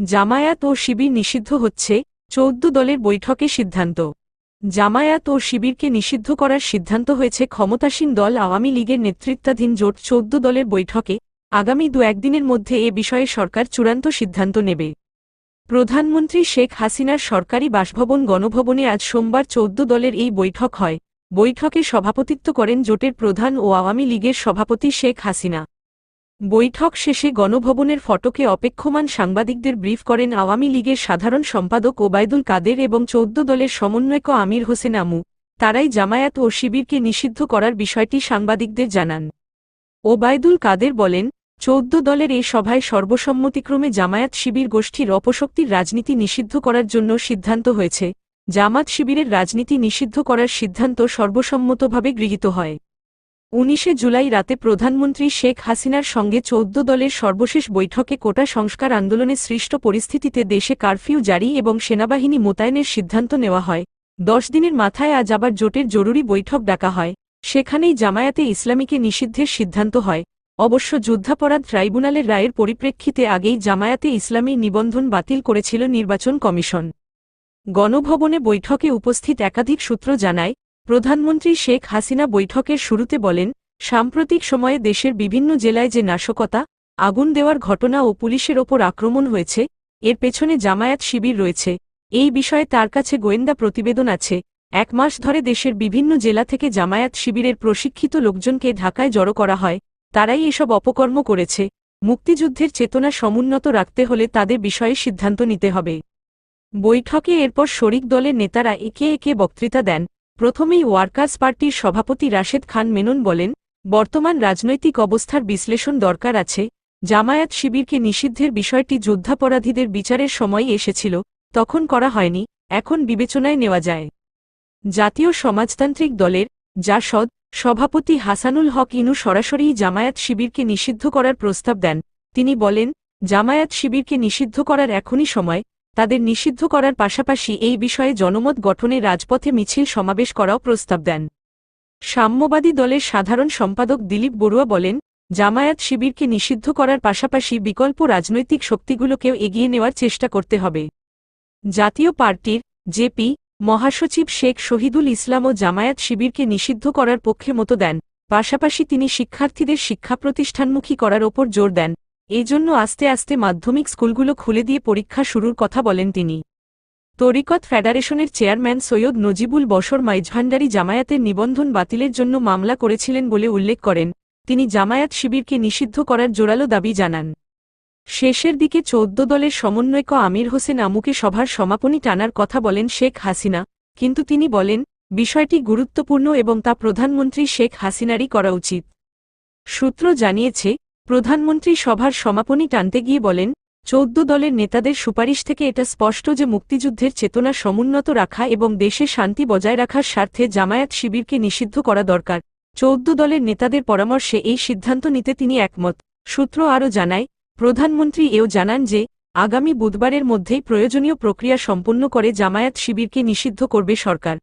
জামায়াত ও শিবির নিষিদ্ধ হচ্ছে, চৌদ্দ দলের বৈঠকে সিদ্ধান্ত। জামায়াত ও শিবিরকে নিষিদ্ধ করার সিদ্ধান্ত হয়েছে ক্ষমতাসীন দল আওয়ামী লীগের নেতৃত্বাধীন জোট চৌদ্দ দলের বৈঠকে, আগামী দু একদিনের মধ্যে এ বিষয়ে সরকার চূড়ান্ত সিদ্ধান্ত নেবে। প্রধানমন্ত্রী শেখ হাসিনার সরকারি বাসভবন গণভবনে আজ সোমবার চৌদ্দ দলের এই বৈঠক হয়। বৈঠকে সভাপতিত্ব করেন জোটের প্রধান ও আওয়ামী লীগের সভাপতি শেখ হাসিনা। বৈঠক শেষে গণভবনের ফটকে অপেক্ষমান সাংবাদিকদের ব্রিফ করেন আওয়ামী লীগের সাধারণ সম্পাদক ওবায়দুল কাদের এবং চৌদ্দ দলের সমন্বয়ক আমির হোসেন আমু। তারাই জামায়াত ও শিবিরকে নিষিদ্ধ করার বিষয়টি সাংবাদিকদের জানান। ওবায়দুল কাদের বলেন, চৌদ্দ দলের এই সভায় সর্বসম্মতিক্রমে জামায়াত শিবির গোষ্ঠীর অপশক্তির রাজনীতি নিষিদ্ধ করার জন্য সিদ্ধান্ত হয়েছে। জামাত শিবিরের রাজনীতি নিষিদ্ধ করার সিদ্ধান্ত সর্বসম্মতভাবে গৃহীত হয়। উনিশে জুলাই রাতে প্রধানমন্ত্রী শেখ হাসিনার সঙ্গে চৌদ্দ দলের সর্বশেষ বৈঠকে কোটা সংস্কার আন্দোলনে সৃষ্ট পরিস্থিতিতে দেশে কারফিউ জারি এবং সেনাবাহিনী মোতায়েনের সিদ্ধান্ত নেওয়া হয়। দশ দিনের মাথায় আজ আবার জোটের জরুরি বৈঠক ডাকা হয়। সেখানেই জামায়াতে ইসলামীকে নিষিদ্ধের সিদ্ধান্ত হয়। অবশ্য যুদ্ধাপরাধ ট্রাইব্যুনালের রায়ের পরিপ্রেক্ষিতে আগেই জামায়াতে ইসলামী নিবন্ধন বাতিল করেছিল নির্বাচন কমিশন। গণভবনে বৈঠকে উপস্থিত একাধিক সূত্র জানায় প্রধানমন্ত্রী শেখ হাসিনা বৈঠকের শুরুতে বলেন, সাম্প্রতিক সময়ে দেশের বিভিন্ন জেলায় যে নাশকতা, আগুন দেওয়ার ঘটনা ও পুলিশের ওপর আক্রমণ হয়েছে, এর পেছনে জামায়াত শিবির রয়েছে। এই বিষয়ে তার কাছে গোয়েন্দা প্রতিবেদন আছে। এক মাস ধরে দেশের বিভিন্ন জেলা থেকে জামায়াত শিবিরের প্রশিক্ষিত লোকজনকে ঢাকায় জড়ো করা হয়, তারাই এসব অপকর্ম করেছে। মুক্তিযুদ্ধের চেতনা সমুন্নত রাখতে হলে তাদের বিষয়ে সিদ্ধান্ত নিতে হবে। বৈঠকে এরপর শরিক দলের নেতারা একে একে বক্তৃতা দেন। প্রথমেই ওয়ার্কার্স পার্টির সভাপতি রাশেদ খান মেনন বলেন, বর্তমান রাজনৈতিক অবস্থার বিশ্লেষণ দরকার আছে, জামায়াত শিবিরকে নিষিদ্ধের বিষয়টি যুদ্ধাপরাধীদের বিচারের সময় এসেছিল, তখন করা হয়নি, এখন বিবেচনায় নেওয়া যায়। জাতীয় সমাজতান্ত্রিক দলের, জাসদ, সভাপতি হাসানুল হক ইনু সরাসরিই জামায়াত শিবিরকে নিষিদ্ধ করার প্রস্তাব দেন, তিনি বলেন, জামায়াত শিবিরকে নিষিদ্ধ করার এখনই সময় তাদের নিষিদ্ধ করার পাশাপাশি এই বিষয়ে জনমত গঠনে রাজপথে মিছিল সমাবেশ করাও প্রস্তাব দেন। সাম্যবাদী দলের সাধারণ সম্পাদক দিলীপ বড়ুয়া বলেন, জামায়াত শিবিরকে নিষিদ্ধ করার পাশাপাশি বিকল্প রাজনৈতিক শক্তিগুলোকেও এগিয়ে নেওয়ার চেষ্টা করতে হবে। জাতীয় পার্টির জেপি মহাসচিব শেখ শহীদুল ইসলাম ও জামায়াত শিবিরকে নিষিদ্ধ করার পক্ষে মতো দেন, পাশাপাশি তিনি শিক্ষার্থীদের শিক্ষা প্রতিষ্ঠানমুখী করার ওপর জোর দেন। এজন্য আস্তে আস্তে মাধ্যমিক স্কুলগুলো খুলে দিয়ে পরীক্ষা শুরুর কথা বলেন তিনি। তরিকত ফেডারেশনের চেয়ারম্যান সৈয়দ নজিবুল বসর মাইজভান্ডারি জামায়াতের নিবন্ধন বাতিলের জন্য মামলা করেছিলেন বলে উল্লেখ করেন। তিনি জামায়াত শিবিরকে নিষিদ্ধ করার জোরালো দাবি জানান। শেষের দিকে চৌদ্দ দলের সমন্বয়ক আমির হোসেন আমুকে সভার সমাপনী টানার কথা বলেন শেখ হাসিনা, কিন্তু তিনি বলেন, বিষয়টি গুরুত্বপূর্ণ এবং তা প্রধানমন্ত্রী শেখ হাসিনারই করা উচিত। সূত্র জানিয়েছে প্রধানমন্ত্রী সভার সমাপনী টানতে গিয়ে বলেন, চৌদ্দ দলের নেতাদের সুপারিশ থেকে এটা স্পষ্ট যে মুক্তিযুদ্ধের চেতনা সমুন্নত রাখা এবং দেশে শান্তি বজায় রাখার স্বার্থে জামায়াত শিবিরকে নিষিদ্ধ করা দরকার। চৌদ্দ দলের নেতাদের পরামর্শে এই সিদ্ধান্ত নিতে তিনি একমত। সূত্র আরও জানায়, প্রধানমন্ত্রী এও জানান যে, আগামী বুধবারের মধ্যেই প্রয়োজনীয় প্রক্রিয়া সম্পন্ন করে জামায়াত শিবিরকে নিষিদ্ধ করবে সরকার।